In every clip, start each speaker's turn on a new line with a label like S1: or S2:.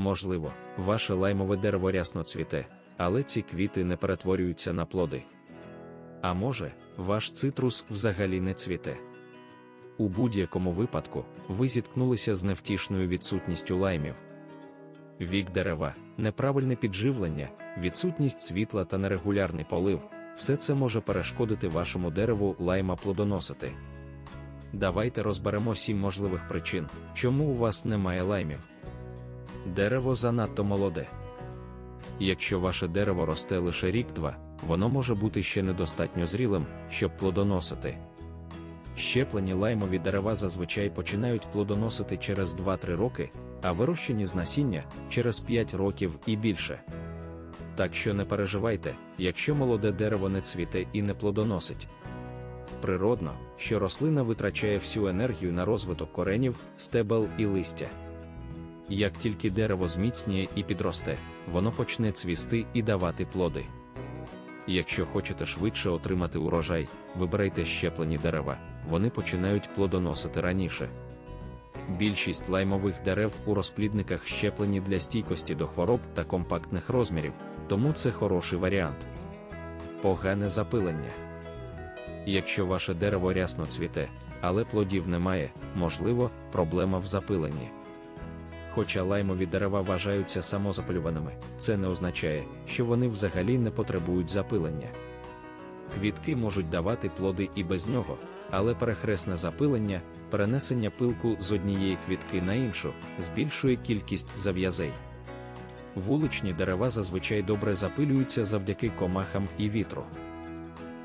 S1: Можливо, ваше лаймове дерево рясно цвіте, але ці квіти не перетворюються на плоди. А може, ваш цитрус взагалі не цвіте. У будь-якому випадку ви зіткнулися з невтішною відсутністю лаймів. Вік дерева, неправильне підживлення, відсутність світла та нерегулярний полив все це може перешкодити вашому дереву лайма плодоносити. Давайте розберемо сім можливих причин, чому у вас немає лаймів. Дерево занадто молоде. Якщо ваше дерево росте лише рік-два, воно може бути ще недостатньо зрілим, щоб плодоносити. Щеплені лаймові дерева зазвичай починають плодоносити через 2-3 роки, а вирощені з насіння через 5 років і більше. Так що не переживайте, якщо молоде дерево не цвіте і не плодоносить. Природно, що рослина витрачає всю енергію на розвиток коренів, стебел і листя. Як тільки дерево зміцніє і підросте, воно почне цвісти і давати плоди. Якщо хочете швидше отримати урожай, вибирайте щеплені дерева, вони починають плодоносити раніше. Більшість лаймових дерев у розплідниках щеплені для стійкості до хвороб та компактних розмірів, тому це хороший варіант. Погане запилення. Якщо ваше дерево рясно цвіте, але плодів немає, можливо, проблема в запиленні. Хоча лаймові дерева вважаються самозапалюваними, це не означає, що вони взагалі не потребують запилення. Квітки можуть давати плоди і без нього, але перехресне запилення, перенесення пилку з однієї квітки на іншу, збільшує кількість зав'язей. Вуличні дерева зазвичай добре запилюються завдяки комахам і вітру.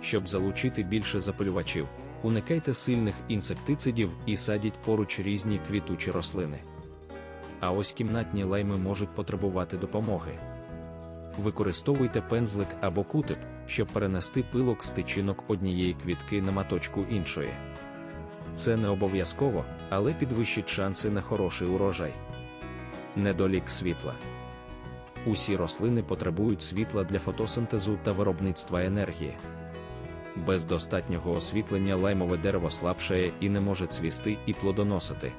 S1: Щоб залучити більше запилювачів, уникайте сильних інсектицидів і садіть поруч різні квітучі рослини. А ось кімнатні лайми можуть потребувати допомоги. Використовуйте пензлик або кутик, щоб перенести пилок з тичинок однієї квітки на маточку іншої. Це не обов'язково, але підвищить шанси на хороший урожай. Недолік світла. Усі рослини потребують світла для фотосинтезу та виробництва енергії. Без достатнього освітлення лаймове дерево слабшає і не може цвісти і плодоносити.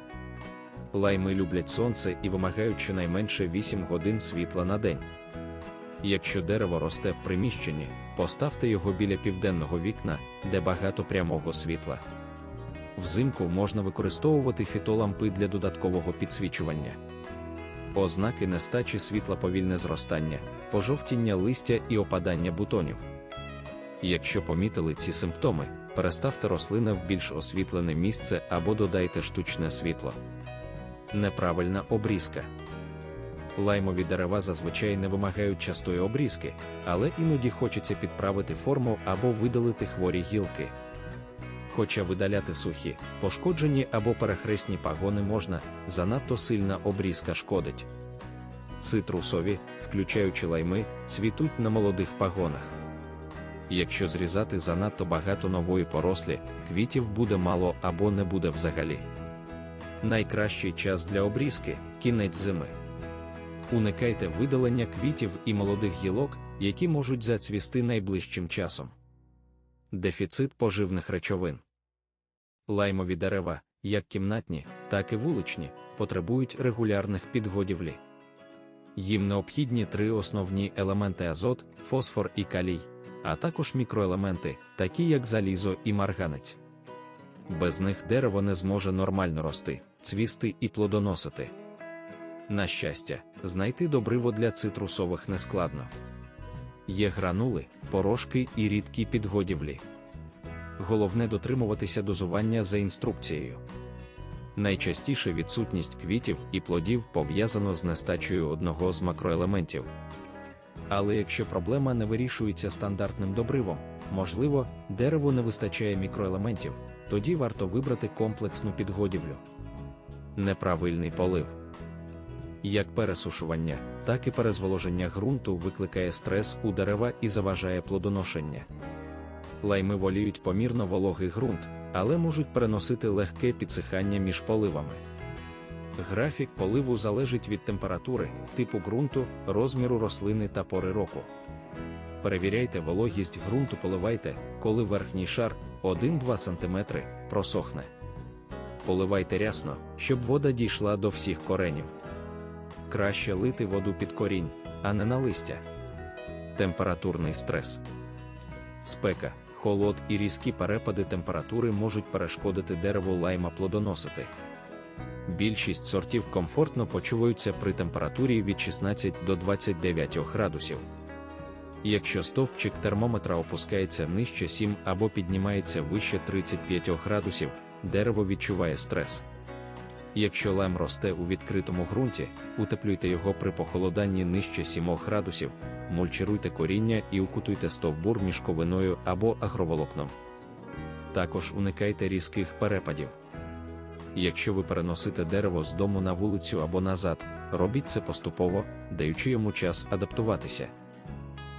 S1: Лайми люблять сонце і вимагають щонайменше 8 годин світла на день. Якщо дерево росте в приміщенні, поставте його біля південного вікна, де багато прямого світла. Взимку можна використовувати фітолампи для додаткового підсвічування. Ознаки нестачі світла повільне зростання, пожовтіння листя і опадання бутонів. Якщо помітили ці симптоми, переставте рослини в більш освітлене місце або додайте штучне світло. Неправильна обрізка. Лаймові дерева зазвичай не вимагають частої обрізки, але іноді хочеться підправити форму або видалити хворі гілки. Хоча видаляти сухі, пошкоджені або перехресні пагони можна, занадто сильна обрізка шкодить. Цитрусові, включаючи лайми, цвітуть на молодих пагонах. Якщо зрізати занадто багато нової порослі, квітів буде мало або не буде взагалі. Найкращий час для обрізки кінець зими. Уникайте видалення квітів і молодих гілок, які можуть зацвісти найближчим часом. Дефіцит поживних речовин. Лаймові дерева, як кімнатні, так і вуличні, потребують регулярних підгодівлі. Їм необхідні три основні елементи азот, фосфор і калій, а також мікроелементи, такі як залізо і марганець. Без них дерево не зможе нормально рости, цвісти і плодоносити. На щастя, знайти добриво для цитрусових нескладно. Є гранули, порошки і рідкі підгодівлі. Головне дотримуватися дозування за інструкцією. Найчастіше відсутність квітів і плодів пов'язано з нестачею одного з макроелементів. Але якщо проблема не вирішується стандартним добривом, можливо, дереву не вистачає мікроелементів, тоді варто вибрати комплексну підгодівлю. Неправильний полив. Як пересушування, так і перезволоження ґрунту викликає стрес у дерева і заважає плодоношення. Лайми воліють помірно вологий ґрунт, але можуть переносити легке підсихання між поливами. Графік поливу залежить від температури, типу ґрунту, розміру рослини та пори року. Перевіряйте вологість ґрунту, поливайте, коли верхній шар 1-2 см просохне. Поливайте рясно, щоб вода дійшла до всіх коренів. краще лити воду під корінь, а не на листя. Температурний стрес. Спека, холод і різкі перепади температури можуть перешкодити дереву лайма плодоносити. Більшість сортів комфортно почуваються при температурі від 16 до 29 градусів. Якщо стовпчик термометра опускається нижче 7 або піднімається вище 35 градусів, дерево відчуває стрес. Якщо лайм росте у відкритому ґрунті, утеплюйте його при похолоданні нижче 7 градусів, мульчируйте коріння і укутуйте стовбур мішковиною або агроволокном. Також уникайте різких перепадів. Якщо ви переносите дерево з дому на вулицю або назад, робіть це поступово, даючи йому час адаптуватися.